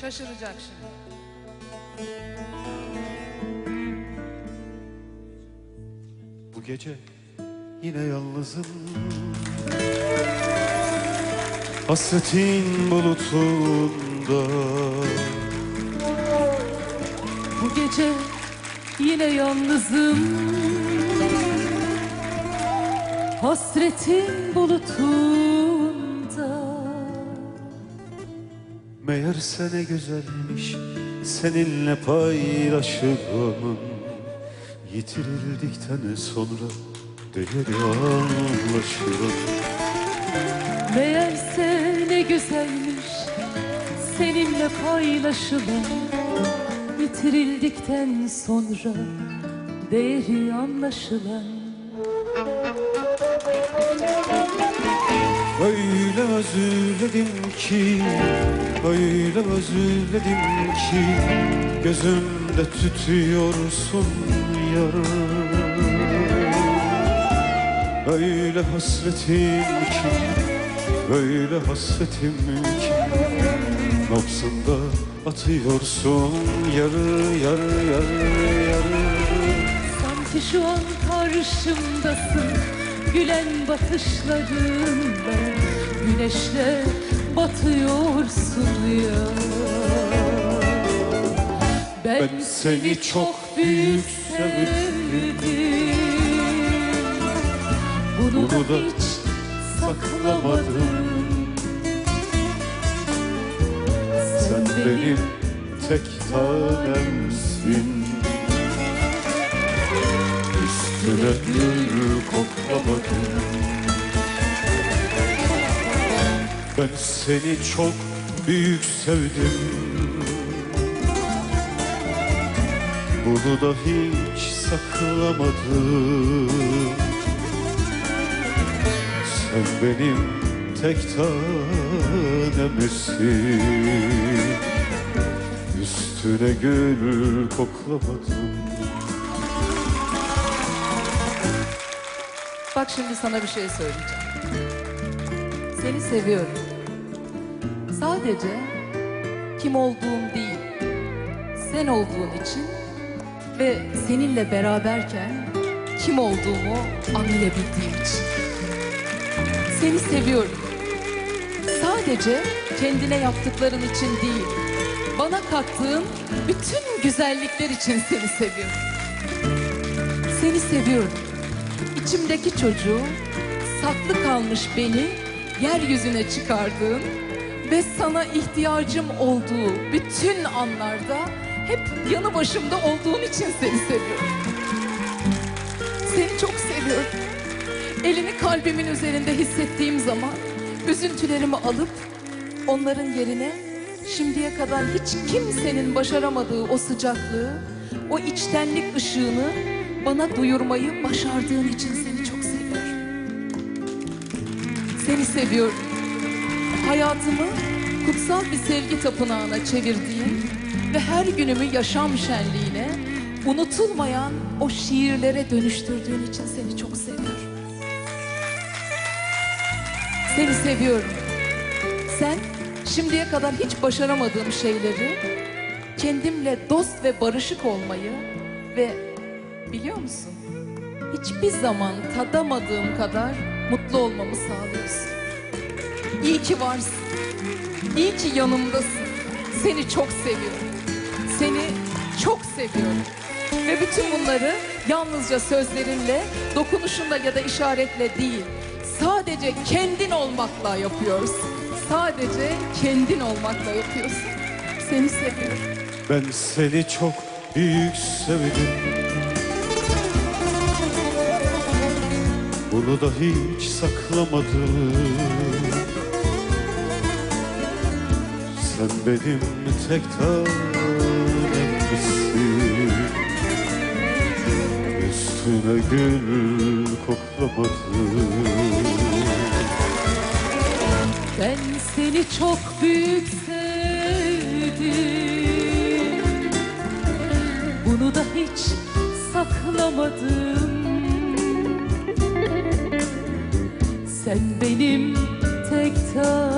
Şaşıracak şimdi. Bu gece yine yalnızım. Hasretin bulutunda. Bu gece yine yalnızım. Hasretin bulutunda Meğerse ne güzelmiş seninle paylaşılanın Yitirildikten sonra değeri anlaşılan Meğerse ne güzelmiş Seninle paylaşılan Bitirildikten sonra Değeri anlaşılan Öyle özledim ki, öyle özledim ki Gözümde tütüyorsun yarım Öyle hasretim ki, öyle hasretim ki Nabzımda atıyorsun yarı yarı yarı yarı. Sanki şu an karşımdasın Gülen bakışlarınla Güneşle batıyorsun ya Ben, Ben seni çok büyük sevdim. Bunu, Bunu da hiç saklamadım. Sen benim tek tanemsin Gül koklamadım Ben seni çok büyük sevdim. Bunu da hiç saklamadım. Sen benim tek tanemsin. Üstüne gül koklamadım Bak şimdi sana bir şey söyleyeceğim. Seni seviyorum. Sadece kim olduğum değil, sen olduğun için ve seninle beraberken kim olduğumu anlayabildiğim için. Seni seviyorum. Sadece kendine yaptıkların için değil, bana kattığın bütün güzellikler için seni seviyorum. Seni seviyorum. İçimdeki çocuğu, saklı kalmış beni yeryüzüne çıkardığın ve sana ihtiyacım olduğu bütün anlarda hep yanı başımda olduğun için seni seviyorum. Seni çok seviyorum. Elini kalbimin üzerinde hissettiğim zaman üzüntülerimi alıp onların yerine şimdiye kadar hiç kimsenin başaramadığı o sıcaklığı, o içtenlik ışığını bana duyurmayı başardığın için seni çok seviyorum. Seni seviyorum. Hayatımı kutsal bir sevgi tapınağına çevirdiğin ve her günümü yaşam şenliğine unutulmayan o şiirlere dönüştürdüğün için seni çok seviyorum. Seni seviyorum. Sen şimdiye kadar hiç başaramadığım şeyleri kendimle dost ve barışık olmayı ve biliyor musun? Hiçbir zaman tadamadığım kadar mutlu olmamı sağlıyorsun. İyi ki varsın. İyi ki yanımdasın. Seni çok seviyorum. Seni çok seviyorum. Ve bütün bunları yalnızca sözlerinle, dokunuşunla ya da işaretle değil, sadece kendin olmakla yapıyorsun. Sadece kendin olmakla yapıyorsun. Seni seviyorum. Ben seni çok büyük sevdim Bunu da hiç saklamadım. Sen benim tek tanemsin Üstüne gül koklamadım Ben seni çok büyük sevdim. Bunu da hiç saklamadım Sen benim tek tanemsin